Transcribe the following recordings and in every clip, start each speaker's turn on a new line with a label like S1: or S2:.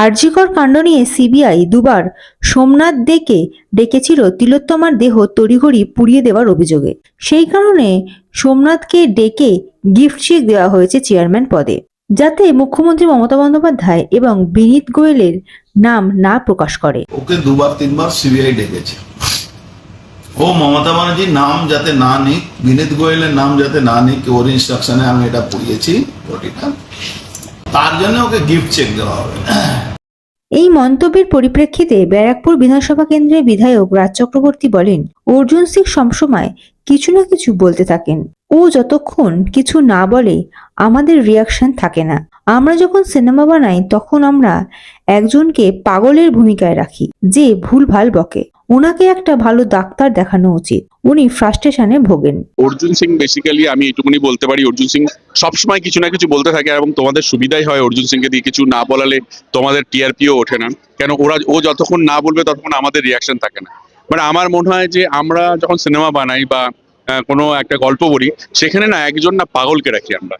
S1: আরজিকর কাণ্ড নিয়ে সিবিআই দুবার সোমনাথ দেকে ডেকেছিল তিলোত্তমার দেহ তড়িঘড়ি পুড়িয়ে দেওয়ার অভিযোগে। সেই কারণে সোমনাথকে ডেকে গিফট চেক দেওয়া হয়েছে চেয়ারম্যান পদে, যাতে মুখ্যমন্ত্রী মমতা বন্দ্যোপাধ্যায় এবং বিনীত গোয়েলের নাম না প্রকাশ করে।
S2: ওকে দুবার, তিনবার সিবিআই ডেকেছে। ও মমতা ব্যানার্জির নাম যাতে না নিক, বিনীত গোয়েলের নাম যাতে না নিক, ওর ইনস্ট্রাকশনে আমি এটা পুড়িয়েছি বডিটা তার জন্য ওকে গিফট চেক দেওয়া হবে।
S1: এই মন্তব্যের পরিপ্রেক্ষিতে ব্যারাকপুর বিধানসভা কেন্দ্রের বিধায়ক রাজ চক্রবর্তী বলেন, অর্জুন সিং সবসময় কিছু না কিছু বলতে থাকেন। ও যতক্ষণ কিছু না বলে, আমাদের রিয়াকশন থাকে না। আমরা যখন সিনেমা বানাই, তখন আমরা একজনকে পাগলের ভূমিকায় রাখি, যে ভুলভাল বকে। ওনাকে একটা ভালো ডাক্তার দেখানো উচিত। উনি ফ্রাস্ট্রেশনে ভোগেন।
S3: অর্জুন সিং বেসিক্যালি আমি এটুকুনি বলতে পারি, অর্জুন সিং সবসময় কিছু না কিছু বলতে থাকে এবং তোমাদের সুবিধাই হয় অর্জুন সিংকে দিয়ে কিছু না বলালে তোমাদের টিআরপিও ওঠে না। কেন ওরা, ও যতক্ষণ না বলবে ততক্ষণ আমাদের রিয়াকশন থাকে না। মানে আমার মনে হয় যে আমরা যখন সিনেমা বানাই বা কোনো একটা গল্প বলি, সেখানে না একজন না পাগলকে রাখি আমরা।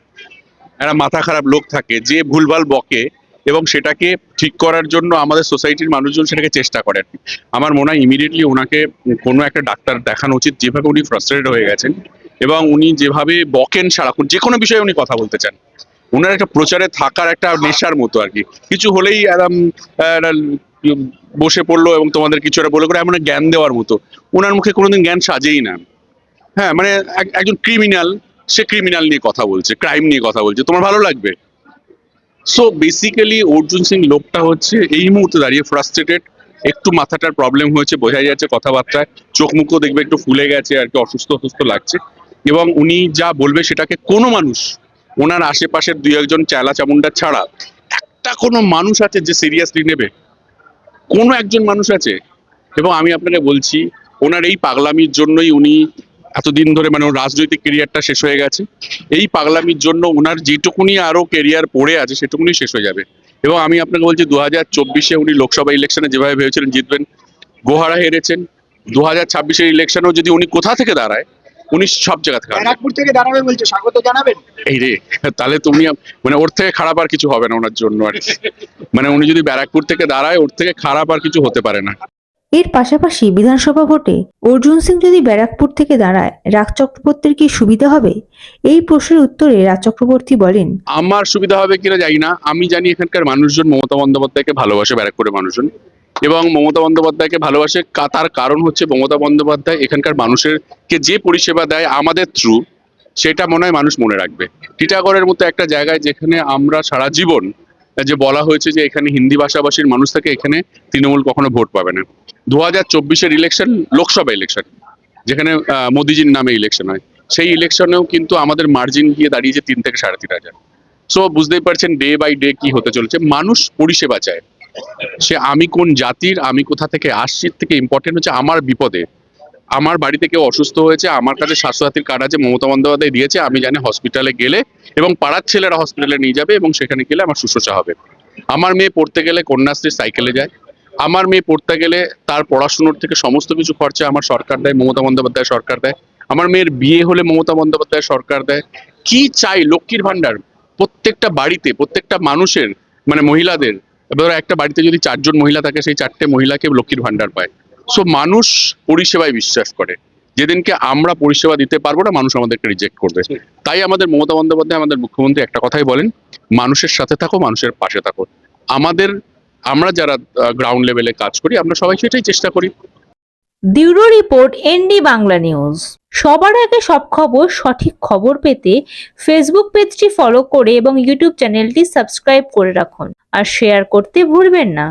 S3: একটা মাথা খারাপ লোক থাকে, যে ভুলভাল বকে এবং সেটাকে ঠিক করার জন্য আমাদের সোসাইটির মানুষজন সেটাকে চেষ্টা করে আর আমার মনে হয় ইমিডিয়েটলি ওনাকে কোনো একটা ডাক্তার দেখানো উচিত, যেভাবে উনি ফ্রাস্ট্রেটেড হয়ে গেছেন এবং উনি যেভাবে বকেন সারাক্ষণ যে কোনো বিষয়ে উনি কথা বলতে চান। ওনার একটা প্রচারে থাকার একটা নেশার মতো আর কি। কিছু হলেই একদম বসে পড়ল এবং তোমাদের কিছু একটা বলে করে এমন জ্ঞান দেওয়ার মতো। ওনার মুখে কোনোদিন জ্ঞান সাজেই না। হ্যাঁ মানে এক- একজন ক্রিমিনাল সে ক্রিমিনাল নিয়ে কথা বলছে ক্রাইম নিয়ে কথা বলছে। তোমার ভালো লাগবে? সো বেসিক্যালি অর্জুন সিং লোকটা হচ্ছে এই মুহূর্তে দাঁড়িয়ে ফ্রাস্ট্রেটেড একটু মাথাটার প্রবলেম হয়েছে বোঝা যাচ্ছে কথাবার্তায়, চোখ মুখও দেখবে একটু ফুলে গেছে, আর কি অসুস্থ অসুস্থ লাগছে। এবং উনি যা বলবে সেটাকে কোনো মানুষ, ওনার আশেপাশের দুই একজন চেলা চামুন্ডা ছাড়া, একটা কোনো মানুষ আছে যে সিরিয়াসলি নেবে? কোনো একজন মানুষ আছে? এবং আমি আপনাকে বলছি, ওনার এই পাগলামির জন্যই উনি এতদিন ধরে মানে ওর রাজনৈতিক কেরিয়ারটা শেষ হয়ে গেছে। এই পাগলামির জন্য ওনার যেটুকুনি আরও কেরিয়ার পড়ে আছে সেটুকুনি শেষ হয়ে যাবে। এবং আমি আপনাকে বলছি দু হাজার চব্বিশে উনি লোকসভা ইলেকশনে যেভাবে ভেবেছিলেন জিতবেন গোহারা হেরেছেন। দু হাজার ছাব্বিশের ইলেকশনেও যদি উনি কোথা থেকে দাঁড়ায় উনি সব জায়গা থেকে।
S4: ব্যারাকপুর থেকে দাঁড়াবে বলছে স্বাগত জানাবেন।
S3: এই রে তাহলে তুমি মানে ওর থেকে খারাপ আর কিছু হবে না ওনার জন্য আর মানে উনি যদি ব্যারাকপুর থেকে দাঁড়ায় ওর থেকে খারাপ আর কিছু হতে পারে না।
S1: এর পাশাপাশি বিধানসভা ভোটে অর্জুন সিং যদি ব্যারাকপুর থেকে দাঁড়ায় রাজ চক্রবর্তীর কি সুবিধা হবে? এই প্রশ্নের উত্তরে রাজ চক্রবর্তী বলেন,
S3: আমার সুবিধা হবে কিনা জানি না। আমি জানি এখানকার মানুষজন মমতা বন্দ্যোপাধ্যায়কে ভালোবাসে ব্যারাকপুরের মানুষজন এবং মমতা বন্দ্যোপাধ্যায়কে ভালোবাসে তার কারণ হচ্ছে মমতা বন্দ্যোপাধ্যায় এখানকার মানুষের কে যে পরিষেবা দেয় আমাদের থ্রু সেটা মনে হয় মানুষ মনে রাখবে। টিটাগড়ের মতো একটা জায়গায় যেখানে আমরা সারা জীবন, যে বলা হয়েছে যে এখানে হিন্দি ভাষাভাষীর মানুষ থেকে, এখানে তৃণমূল কখনো ভোট পাবে না। দু হাজার চব্বিশের ইলেকশন লোকসভা ইলেকশন যেখানে মোদিজির নামে ইলেকশন হয়। সেই ইলেকশনেও কিন্তু আমাদের মার্জিন গিয়ে দাঁড়িয়েছে তিন থেকে সাড়ে তিন হাজার। সো বুঝতেই পারছেন ডে বাই ডে কি হতে চলেছে। মানুষ পরিষেবা চায়। সে আমি কোন জাতির, আমি কোথা থেকে আসছি থেকে ইম্পর্টেন্ট হচ্ছে আমার বিপদে। আমার বাড়িতে কেউ অসুস্থ হয়েছে, আমার কাছে স্বাস্থ্যসাথীর কার্ড আছে, মমতা বন্দ্যোপাধ্যায় দিয়েছে, আমি জানি হসপিটালে গেলে এবং পাড়ার ছেলেরা হসপিটালে নিয়ে যাবে এবং সেখানে গেলে আমার শুশ্রূষা হবে। আমার মেয়ে পড়তে গেলে কন্যাশ্রী সাইকেলে যায়। আমার মেয়ে পড়তে গেলে তার পড়াশুনোর থেকে সমস্ত কিছু খরচা আমার সরকার দেয় মমতা বন্দ্যোপাধ্যায় সরকার দেয়। আমার মেয়ের বিয়ে হলে মমতা বন্দ্যোপাধ্যায় সরকার দেয়। কি চাই? লক্ষ্মীর ভান্ডার প্রত্যেকটা বাড়িতে প্রত্যেকটা মানুষের মানে মহিলাদের এবার ধরো একটা বাড়িতে যদি চারজন মহিলা থাকে সেই চারটে মহিলাকে লক্ষ্মীর ভান্ডার পায়। সো মানুষ পরিষেবায় বিশ্বাস করে। যেদিনকে আমরা পরিষেবা দিতে পারব না মানুষ আমাদেরকে রিজেক্ট করবে। তাই আমাদের মমতা বন্দ্যোপাধ্যায় আমাদের মুখ্যমন্ত্রী একটা কথাই বলেন মানুষের সাথে থাকো মানুষের পাশে থাকো। আমাদের আমরা যারা গ্রাউন্ড লেভেলে কাজ করি, আমরা সবাই সেটাই চেষ্টা করি।
S5: Bureau report ND Bangla news. সবার আগে সব খবর, সঠিক খবর পেতে ফেসবুক পেজটি ফলো করে এবং ইউটিউব চ্যানেলটি সাবস্ক্রাইব করে রাখুন। আর শেয়ার করতে ভুলবেন না।